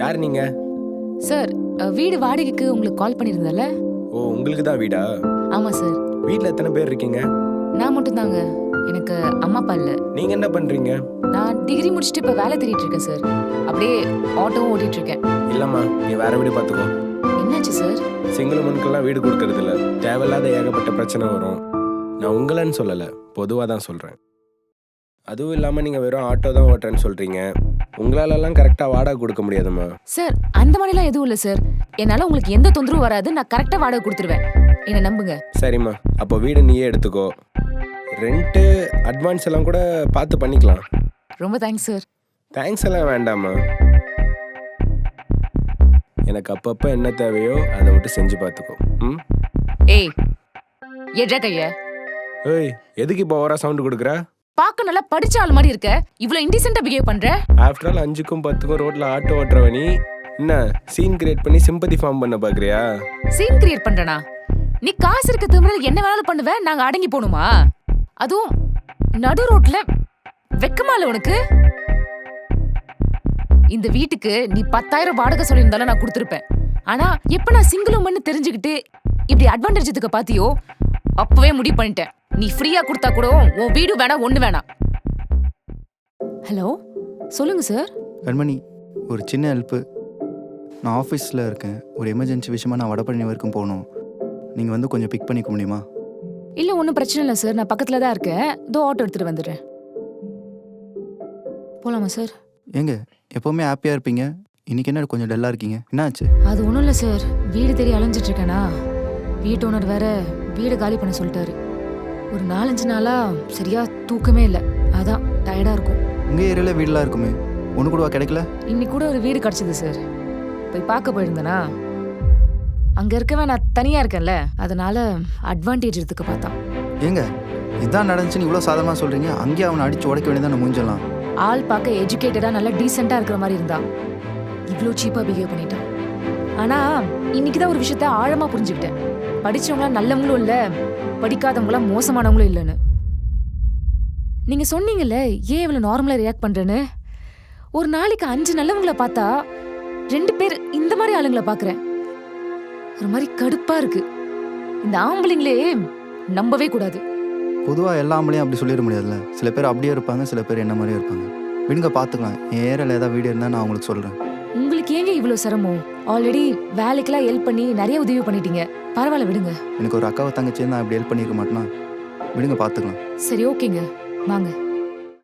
யார் நீங்க? சார் வீடு வாடகைக்கு உங்களுக்கு கால் பண்ணியிருந்தேன்ல? ஓ உங்களுக்கு தான் வீடா? ஆமா சார். வீட்டில் எத்தனை பேர் இருக்கீங்க? நான் மட்டும்தாங்க. எனக்கு அம்மா அப்பா இல்லை. நீங்க என்ன பண்றீங்க? நான் டிகிரி முடிச்சுட்டு இப்போ வேலை தேடிட்டு இருக்கேன் சார். அப்படியே ஆட்டோவும் ஓட்டிட்டு இருக்கேன். இல்லம்மா நீ வேற வீடு பார்த்துக்கோ என்னாச்சு சார்? சிங்கிள் உமனுக்கெல்லாம் வீடு கொடுக்கறது இல்ல தேவையில்லாத ஏகப்பட்ட பிரச்சனை வரும். நான் உங்களன்னு சொல்லலை பொதுவாக தான் சொல்கிறேன் அதுவும் இல்லாமல் நீங்கள் வெறும் ஆட்டோ தான் ஓட்டுறேன்னு சொல்கிறீங்க உங்களாலெல்லாம் கரெக்டாக வாடகை கொடுக்க முடியாதும்மா. சார் அந்த மாதிரிலாம் எதுவும் இல்லை சார் என்னால உங்களுக்கு எந்த தொந்தரவும் வராது நான் கரெக்டாக வாடகை கொடுத்துருவேன். என்னை நம்புங்க. சரிம்மா. அப்போ வீடு நீயே எடுத்துக்கோ. ரெண்ட்டு அட்வான்ஸ் எல்லாம் கூட பார்த்து பண்ணிக்கலாம். ரொம்ப தேங்க்ஸ் சார் தேங்க்ஸ் எல்லாம் வேண்டாம்மா. எனக்கு அப்பப்போ என்ன தேவையோ அதை மட்டும் செஞ்சு பார்த்துக்கோ. ம்? ஏய் எட்ரா கைய ஏய் எதுக்கு இப்போ ஓவரா சவுண்டு கொடுக்குற? பார்க்க நல்லா படிச்ச ஆள் மாதிரி இருக்க. இவ்வளோ இன்டிசென்ட்டா பிஹேவ் பண்ற? ஆஃப்டர் ஆல் அஞ்சுக்கும் பத்துக்கும் ரோட்ல ஆட்டோ ஓட்டுறவ நீ என்ன சீன் கிரியேட் பண்ணி சிம்பதி ஃபார்ம் பண்ண பார்க்குறியா சீன் கிரியேட் பண்றனா? நீ காசு இருக்க திமிரல் என்ன வேணாலும் பண்ணுவ நாங்க அடங்கி போணுமா அதுவும் நடு ரோட்ல வெக்கமா இல்ல உனக்கு? இந்த வீட்டுக்கு நீ பத்தாயிரம் வாடகை சொல்லியிருந்தாலும் நான் கொடுத்துருப்பேன். ஆனா எப்ப நான் சிங்கிள் உமன்னு தெரிஞ்சுக்கிட்டு இப்படி அட்வான்டேஜ் பாத்தியோ அப்பவே முடிவு பண்ணிட்டேன். நீ ஃப்ரீயா கொடுத்தா கூட உன் வீடு வேணாம் ஒண்ணு வேணாம். ஹலோ சொல்லுங்க சார் கண்மணி ஒரு சின்ன ஹெல்ப்பு நான் ஆஃபீஸில் இருக்கேன். ஒரு எமர்ஜென்சி விஷயமா நான் வடபழனி வரைக்கும் போகணும். நீங்கள் வந்து கொஞ்சம் பிக் பண்ணிக்க முடியுமா? இல்ல ஒன்றும் பிரச்சனை இல்லை சார் நான் பக்கத்துல தான் இருக்கேன். இதோ ஆட்டோ எடுத்துட்டு வந்துடுறேன். போலாமா சார் ஏங்க எப்போவுமே ஹாப்பியாக இருப்பீங்க? இன்றைக்கி என்ன கொஞ்சம் டல்லாக இருக்கீங்க? என்னாச்சு? அது ஒன்றும் இல்லை சார் வீடு தேடி அலைஞ்சிட்டு இருக்கேனா? வீட்டு ஓனர் வேற வீடு காலி பண்ண சொல்லிட்டாரு. ஒரு நாலஞ்சு நாளா சரியா தூக்கமே இல்லை. அதான் டயர்டா இருக்கும். உங்கள் ஏரியாவில் வீடெலாம் இருக்குமே? ஒன்று கூடவா கிடைக்கல? இன்னைக்கு கூட ஒரு வீடு கிடைச்சது சார் போய் பார்க்க போயிருந்தேனா? அங்க இருக்கவே நான் தனியா இருக்கேன்ல அதனால அட்வான்டேஜ் எடுத்துக்க பார்த்தான். ஏங்க இதான் நடந்துச்சுன்னு இவ்வளோ சாதமாக சொல்கிறீங்க அங்கேயே அவனை அடித்து உடைக்க வேண்டியதான மூஞ்சலாம் ஆள் பார்க்க எஜுகேட்டடா நல்லா டீசெண்டா இருக்கிற மாதிரி இருந்தான். இவ்வளோ சீப்பா பிஹேவ் பண்ணிட்டான். ஆனா இன்னைக்கு தான் ஒரு விஷயத்த ஆழமா புரிஞ்சுக்கிட்டேன். படிச்சவங்களா நல்லவங்களும் இல்ல படிக்காதவங்களாம் மோசமானவங்களும் இல்லைன்னு. நீங்க சொன்னீங்கல்ல ஏன் இவ்வளவு நார்மலா ரியாக்ட் பண்றேன்னு? ஒரு நாளைக்கு அஞ்சு நல்லவங்களை பார்த்தா ரெண்டு பேர் இந்த மாதிரி ஆளுங்களை பாக்குறேன் ஒரு மாதிரி கடுப்பா இருக்கு. இந்த ஆம்பளைங்களே நம்பவே கூடாது. பொதுவாக எல்லா ஆம்பளையும் அப்படி சொல்லிட முடியாதுல்ல. சில பேர் அப்படியே இருப்பாங்க சில பேர் என்ன மாதிரியே இருப்பாங்க. விடுங்க பார்த்துக்கலாம். என் ஏதாவது வீடு இருந்தால் நான் உங்களுக்கு சொல்கிறேன் உங்களுக்கு ஏங்க இவ்வளவு சிரமம்? ஆல்ரெடி வேலைக்கெல்லாம் ஹெல்ப் பண்ணி நிறைய உதவி பண்ணிட்டீங்க. பரவாயில்ல விடுங்க. எனக்கு ஒரு அக்காவை தங்கச்சி நான் இப்படி ஹெல்ப் பண்ணியிருக்க மாட்டேனா? விடுங்க பார்த்துக்கலாம். சரி ஓகேங்க. வாங்க.